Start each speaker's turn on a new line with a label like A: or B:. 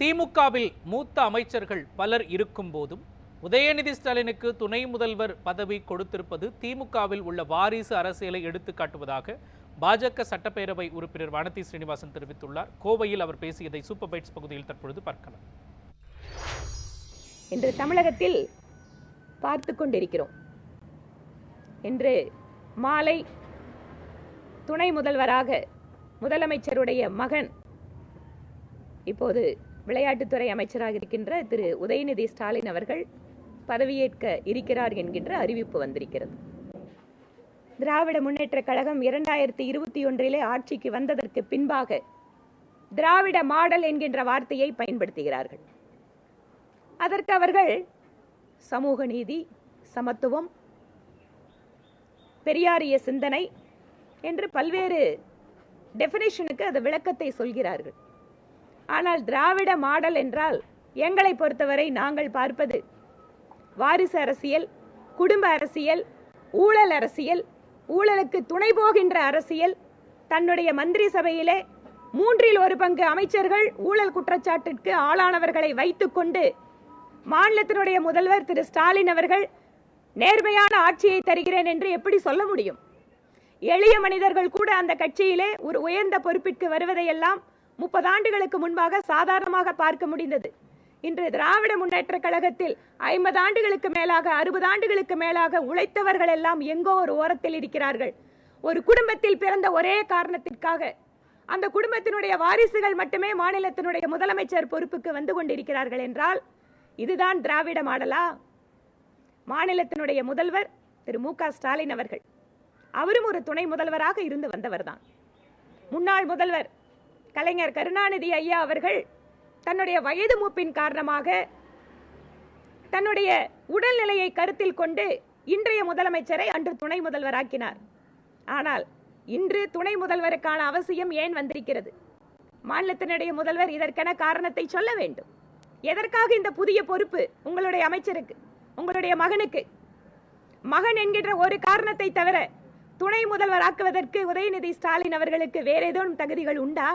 A: திமுகவில் மூத்த அமைச்சர்கள் பலர் இருக்கும் போதும் உதயநிதி ஸ்டாலினுக்கு துணை முதல்வர் பதவி கொடுத்திருப்பது திமுகவில் உள்ள வாரிசு அரசியலை எடுத்து காட்டுவதாக பாஜக சட்டப்பேரவை உறுப்பினர் வானதி ஸ்ரீனிவாசன் தெரிவித்துள்ளார். கோவையில் அவர் பேசியதை சூப்பர் பைட்ஸ் பகுதியில் தற்பொழுது பார்க்கலாம்.
B: இன்று தமிழகத்தில் பார்த்து கொண்டிருக்கிறோம். இன்று மாலை துணை முதல்வராக முதலமைச்சருடைய மகன் இப்போது விளையாட்டுத்துறை அமைச்சராக இருக்கின்ற திரு. உதயநிதி ஸ்டாலின் அவர்கள் பதவியேற்க இருக்கிறார் என்கின்ற அறிவிப்பு வந்திருக்கிறது. திராவிட முன்னேற்ற கழகம் இரண்டாயிரத்தி இருபத்தி ஒன்றிலே ஆட்சிக்கு வந்ததற்கு பின்பாக திராவிட மாடல் என்கின்ற வார்த்தையை பயன்படுத்துகிறார்கள். அதற்கு அவர்கள் சமூக நீதி சமத்துவம் பெரியாரிய சிந்தனை என்று பல்வேறு டெஃபினேஷனுக்கு அது விளக்கத்தை சொல்கிறார்கள். ஆனால் திராவிட மாடல் என்றால் எங்களை பொறுத்தவரை நாங்கள் பார்ப்பது வாரிசு அரசியல் குடும்ப அரசியல் ஊழல் அரசியல் ஊழலுக்கு துணை போகின்ற அரசியல். தன்னுடைய மந்திரி சபையிலே மூன்றில் ஒரு பங்கு அமைச்சர்கள் ஊழல் குற்றச்சாட்டிற்கு ஆளானவர்களை வைத்துக்கொண்டு மாநிலத்தினுடைய முதல்வர் திரு. ஸ்டாலின் அவர்கள் நேர்மையான ஆட்சியை தருகிறேன் என்று எப்படி சொல்ல முடியும்? எளிய மனிதர்கள் கூட அந்த கட்சியிலே ஒரு உயர்ந்த பொறுப்பிற்கு வருவதையெல்லாம் முப்பது ஆண்டுகளுக்கு முன்பாக சாதாரணமாக பார்க்க முடிந்தது. இன்று திராவிட முன்னேற்ற கழகத்தில் ஐம்பது ஆண்டுகளுக்கு மேலாக அறுபது ஆண்டுகளுக்கு மேலாக உழைத்தவர்கள் எல்லாம் எங்கோ ஒரு ஓரத்தில் இருக்கிறார்கள். ஒரு குடும்பத்தில் பிறந்த ஒரே காரணத்திற்காக அந்த குடும்பத்தினுடைய வாரிசுகள் மட்டுமே மாநிலத்தினுடைய முதலமைச்சர் பொறுப்புக்கு வந்து கொண்டிருக்கிறார்கள் என்றால் இதுதான் திராவிட மாடலா? மாநிலத்தினுடைய முதல்வர் திரு மு க ஸ்டாலின் அவர்கள். அவரும் ஒரு துணை முதல்வராக இருந்து வந்தவர்தான். முன்னாள் முதல்வர் கலைஞர் கருணாநிதி ஐயா அவர்கள் தன்னுடைய வயது மூப்பின் காரணமாக தன்னுடைய உடல்நிலையை கருத்தில் கொண்டு இன்றைய முதலமைச்சரை அன்று துணை முதல்வராக்கினார் ஆனால் இன்று துணை முதல்வருக்கான அவசியம் ஏன் வந்திருக்கிறது? மாநிலத்தினுடைய முதல்வர் இதற்கென காரணத்தை சொல்ல வேண்டும். எதற்காக இந்த புதிய பொறுப்பு உங்களுடைய அமைச்சருக்கு உங்களுடைய மகனுக்கு? மகன் என்கின்ற ஒரு காரணத்தை தவிர துணை முதல்வர் ஆக்குவதற்கு உதயநிதி ஸ்டாலின் அவர்களுக்கு வேற ஏதோ தகுதிகள் உண்டா?